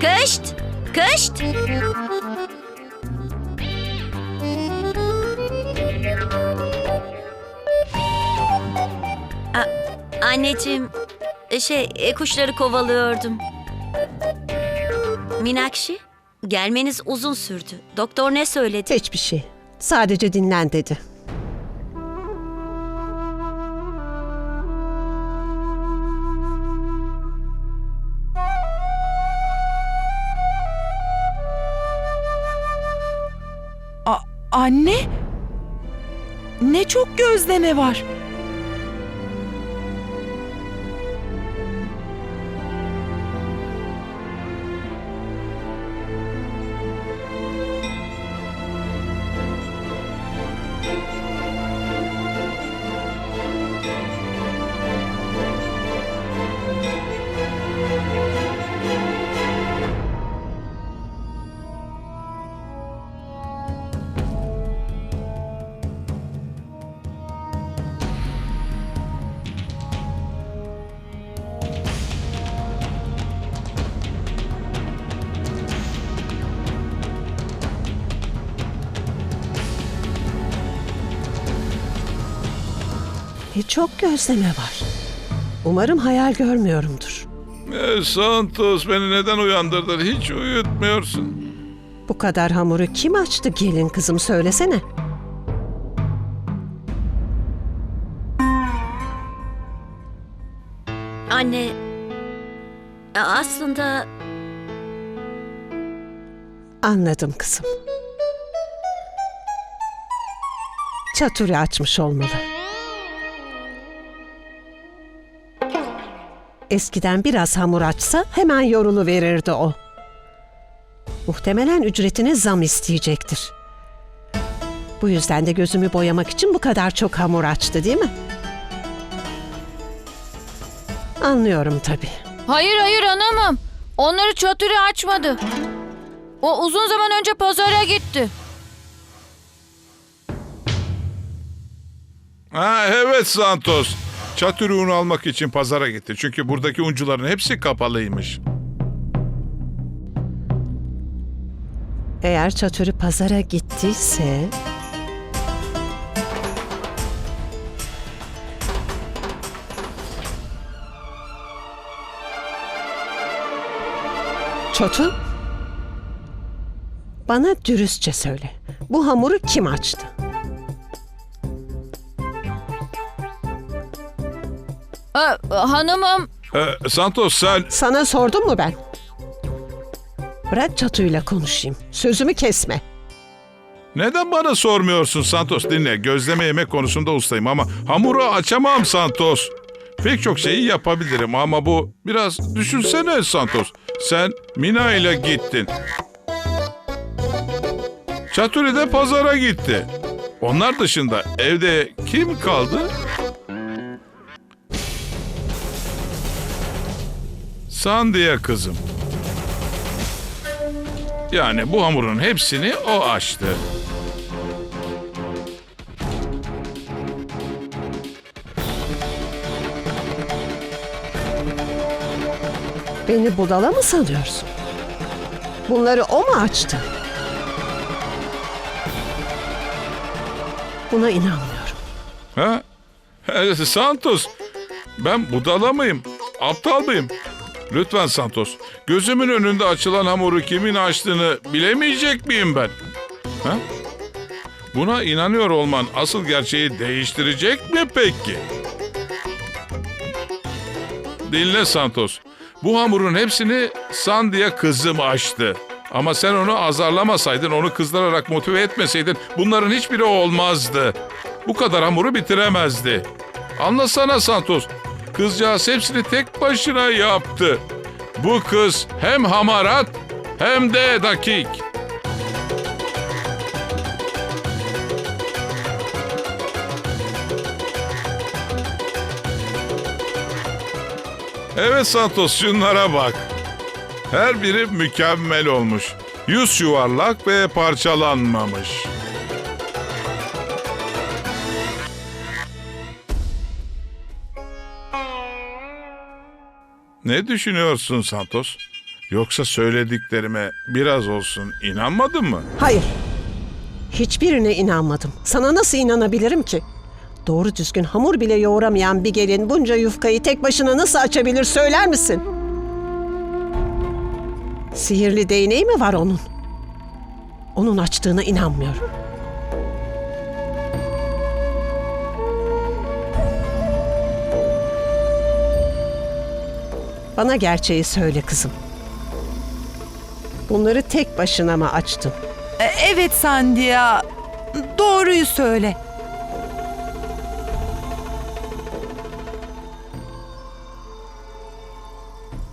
Kışt! Kışt! Anneciğim, şey, e, kuşları kovalıyordum. Minakşi, gelmeniz uzun sürdü. Doktor ne söyledi? Hiçbir şey. Sadece dinlen dedi. Anne? Ne çok gözleme var. E, çok gözleme var. Umarım hayal görmüyorumdur. E, Santos beni neden uyandırdın? Hiç uyutmuyorsun. Bu kadar hamuru kim açtı gelin kızım söylesene. Anne, aslında Anladım kızım. Çaturi açmış olmalı. Eskiden biraz hamur açsa hemen yorulu verirdi o. Muhtemelen ücretine zam isteyecektir. Bu yüzden de gözümü boyamak için bu kadar çok hamur açtı değil mi? Anlıyorum tabii. Hayır hayır anamam. Onları çatırı açmadı. O uzun zaman önce pazara gitti. Ha evet Santos. Çatır unu almak için pazara gitti. Çünkü buradaki uncuların hepsi kapalıymış. Eğer Çaturi pazara gittiyse... Çatu? Bana dürüstçe söyle. Bu hamuru kim açtı? Ee, hanımım E, Santos sen... Sana sordum mu ben? Bırak Çatu'yla konuşayım. Sözümü kesme. Neden bana sormuyorsun Santos? Dinle gözleme yemek konusunda ustayım ama hamuru açamam Santos. Pek çok şeyi yapabilirim ama bu biraz düşünsene Santos. Sen Mina ile gittin. Çaturi de pazara gitti. Onlar dışında evde kim kaldı? Sandiye kızım. Yani bu hamurun hepsini o açtı. Beni budala mı sanıyorsun? Bunları o mu açtı? Buna inanmıyorum. Ha? Santos, ben budala mıyım? Aptal mıyım? Lütfen Santos, gözümün önünde açılan hamuru kimin açtığını bilemeyecek miyim ben? Ha? Buna inanıyor olman asıl gerçeği değiştirecek mi peki? Dinle Santos. Bu hamurun hepsini Sandiye kızım açtı. Ama sen onu azarlamasaydın, onu kızdırarak motive etmeseydin bunların hiçbiri olmazdı. Bu kadar hamuru bitiremezdi. Anlasana Santos. Kızcağız hepsini tek başına yaptı. Bu kız hem hamarat hem de dakik. Evet Santos şunlara bak. Her biri mükemmel olmuş. Yüz yuvarlak ve parçalanmamış. Ne düşünüyorsun Santos? Yoksa söylediklerime biraz olsun inanmadın mı? Hayır. Hiçbirine inanmadım. Sana nasıl inanabilirim ki? Doğru düzgün hamur bile yoğuramayan bir gelin bunca yufkayı tek başına nasıl açabilir söyler misin? Sihirli değneği mi var onun? Onun açtığına inanmıyorum. Bana gerçeği söyle kızım. Bunları tek başına mı açtın? E, evet Sandia. Doğruyu söyle.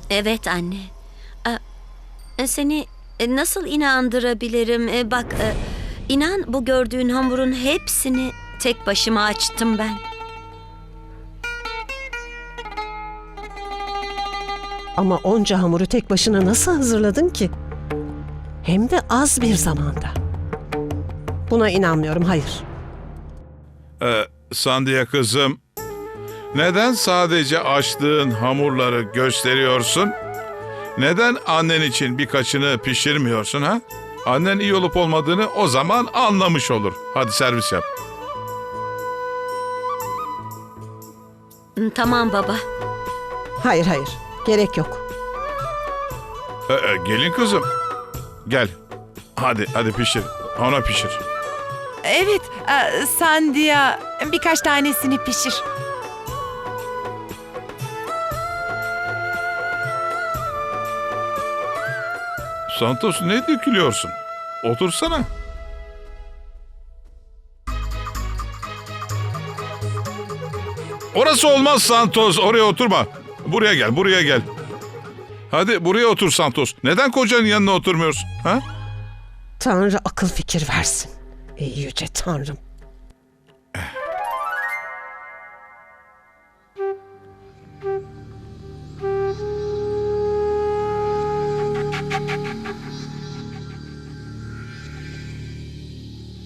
Evet anne. E, Seni e, nasıl inandırabilirim? E, Bak, e, inan bu gördüğün hamurun hepsini tek başıma açtım ben. Ama onca hamuru tek başına nasıl hazırladın ki? Hem de az bir zamanda. Buna inanmıyorum, hayır. Ee, Sandia kızım, neden sadece açtığın hamurları gösteriyorsun? Neden annen için birkaçını pişirmiyorsun ha? Annen iyi olup olmadığını o zaman anlamış olur. Hadi servis yap. Tamam baba. Hayır, hayır. Gerek yok. Ee, e, gelin kızım. Gel. Hadi, hadi pişir. Ona pişir. Evet e, Sandia birkaç tanesini pişir. Santos ne dökülüyorsun? Otursana. Orası olmaz Santos. Oraya oturma. Buraya gel, buraya gel. Hadi buraya otur Santos. Neden kocanın yanına oturmuyorsun? Ha? Tanrı akıl fikir versin. Ey yüce Tanrım.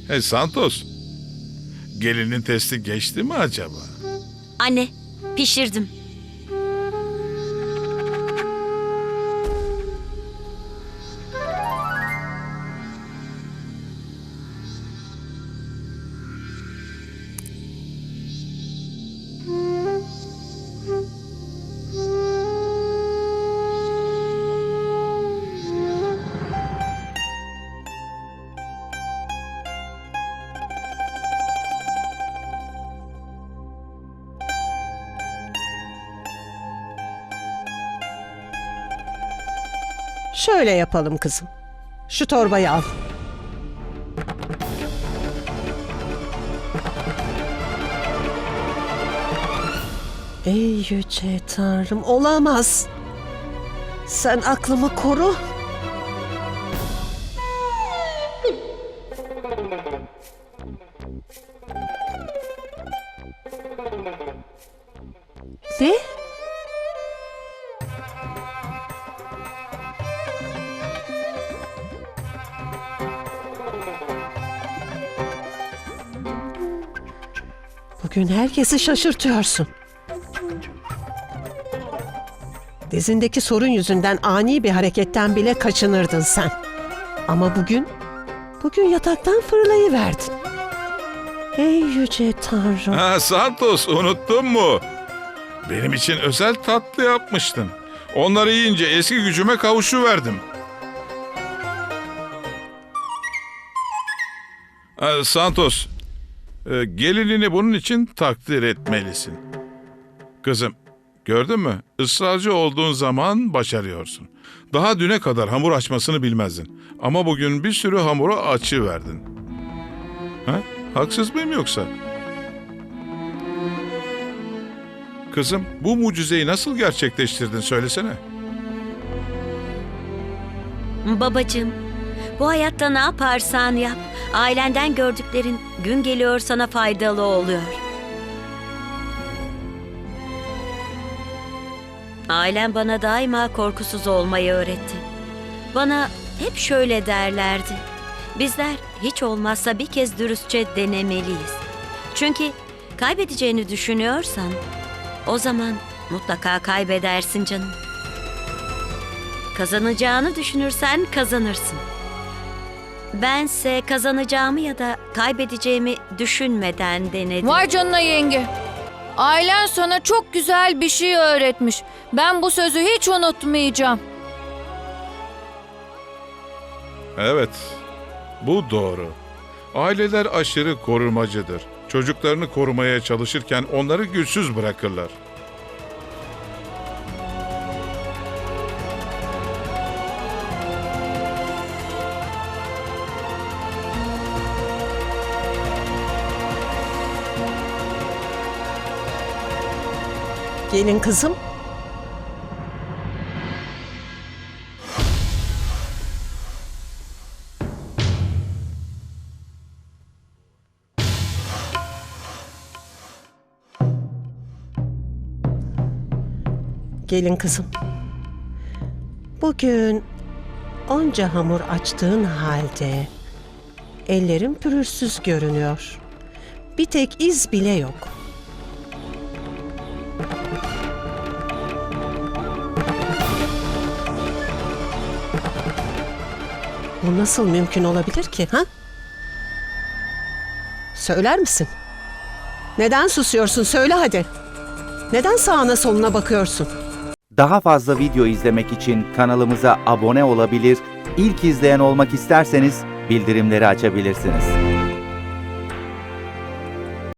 Hey Santos. Gelinin testi geçti mi acaba? Anne, pişirdim. Şöyle yapalım kızım. Şu torbayı al. Ey yüce Tanrım olamaz. Sen aklımı koru. Ne? Bugün herkesi şaşırtıyorsun. Dizindeki sorun yüzünden ani bir hareketten bile kaçınırdın sen. Ama bugün, bugün yataktan fırlayıverdin. Ey yüce Tanrım. Ha Santos unuttun mu? Benim için özel tatlı yapmıştın. Onları yiyince eski gücüme kavuşuverdim. Ha, Santos, e, gelinini bunun için takdir etmelisin. Kızım, gördün mü? Israrcı olduğun zaman başarıyorsun. Daha düne kadar hamur açmasını bilmezdin. Ama bugün bir sürü hamuru açıverdin. Ha? Haksız mıyım yoksa? Kızım, bu mucizeyi nasıl gerçekleştirdin söylesene. Babacığım, bu hayatta ne yaparsan yap, ailenden gördüklerin gün geliyor sana faydalı oluyor. Ailem bana daima korkusuz olmayı öğretti. Bana hep şöyle derlerdi. Bizler hiç olmazsa bir kez dürüstçe denemeliyiz. Çünkü kaybedeceğini düşünüyorsan o zaman mutlaka kaybedersin canım. Kazanacağını düşünürsen kazanırsın. Bense kazanacağımı ya da kaybedeceğimi düşünmeden denedim. Vay canına yenge. Ailen sana çok güzel bir şey öğretmiş. Ben bu sözü hiç unutmayacağım. Evet, bu doğru. Aileler aşırı korumacıdır. Çocuklarını korumaya çalışırken onları güçsüz bırakırlar. Gelin kızım. Gelin kızım. Bugün onca hamur açtığın halde ellerin pürüzsüz görünüyor. Bir tek iz bile yok. Bu nasıl mümkün olabilir ki ha? Söyler misin? Neden susuyorsun? Söyle hadi. Neden sağına soluna bakıyorsun? Daha fazla video izlemek için kanalımıza abone olabilir, ilk izleyen olmak isterseniz bildirimleri açabilirsiniz.